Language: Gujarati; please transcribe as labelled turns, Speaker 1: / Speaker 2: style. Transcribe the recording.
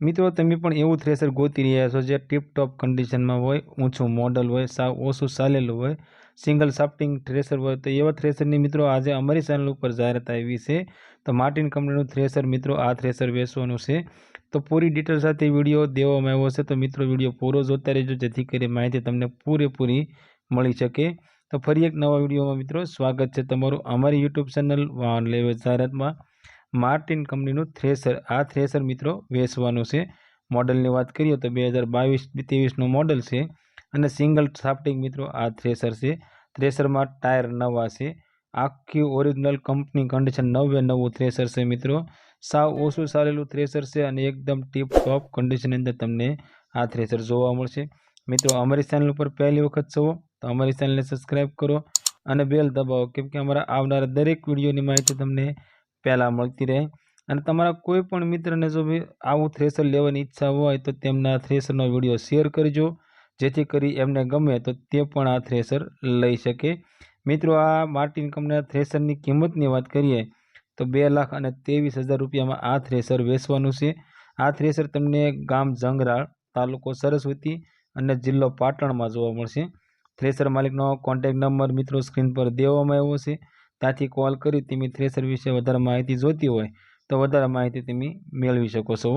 Speaker 1: મિત્રો, તમે પણ એવું થ્રેસર ગોતી રહ્યા છો જે ટીપટોપ કન્ડિશનમાં હોય, ઊંચું મોડલ હોય, સાવ ઓછું ચાલેલું હોય સિંગલ સાફ્ટિંગ થ્રેસર હોય, તો એવા થ્રેસરની મિત્રો આજે અમારી ચેનલ ઉપર જાહેરાત આવી છે. તો માર્ટિન કંપનીનું થ્રેસર મિત્રો, આ થ્રેસર વેચવાનું છે. તો પૂરી ડિટેલ સાથે વીડિયો દેવામાં આવ્યો છે. તો મિત્રો વીડિયો પૂરો જોતા રહેજો, જેથી કરી માહિતી તમને પૂરેપૂરી મળી શકે. તો ફરી એક નવા વિડીયોમાં મિત્રો, સ્વાગત છે તમારું અમારી યુટ્યુબ ચેનલ વાહન લેવે જાહેરાતમાં. માર્ટિન કંપનીનું થ્રેસર. આ થ્રેસર મિત્રો વેચવાનું છે. મોડલની વાત કરીએ તો બે હજાર બાવીસ ત્રેવીસનું મોડલ છે અને સિંગલ સાફ્ટિંગ મિત્રો આ થ્રેસર છે. થ્રેસરમાં ટાયર નવા છે. આખી ઓરિજિનલ કંપની કન્ડિશન નવે નવું થ્રેસર છે મિત્રો. સાવ ઓછું ચાલેલું થ્રેસર છે અને એકદમ ટીપ ટોપ કન્ડિશનની અંદર તમને આ થ્રેસર જોવા મળશે. મિત્રો, અમારી ચેનલ ઉપર પહેલી વખત જવો તો અમારી ચેનલને સબસ્ક્રાઈબ કરો અને બેલ દબાવો કેમ કે અમારા આવનારા દરેક વિડીયોની માહિતી તમને પહેલાં મળતી રહે. અને તમારા કોઈ પણ મિત્રને જો આવું થ્રેસર લેવાની ઈચ્છા હોય તો તેમના થ્રેસરનો વીડિયો શેર કરજો. જેથી કરી એમને ગમે તો તે પણ આ થ્રેસર લઈ શકે. મિત્રો, આ માર્ટિન કંપનીના થ્રેસરની કિંમતની વાત કરીએ તો બે લાખ અને ત્રેવીસ હજાર રૂપિયામાં આ થ્રેસર વેચવાનું છે. આ થ્રેસર તમને ગામ જંગરાળ તાલુકો સરસ્વતી અને જિલ્લો પાટણમાં જોવા મળશે. થ્રેસર માલિકનો કોન્ટેક નંબર મિત્રો સ્ક્રીન પર દેવામાં આવ્યો છે. ત્યાંથી કોલ કરી તમે થ્રેસર વિશે વધારે માહિતી જોઈતી હોય, તો વધારે માહિતી તમે મેળવી શકો છો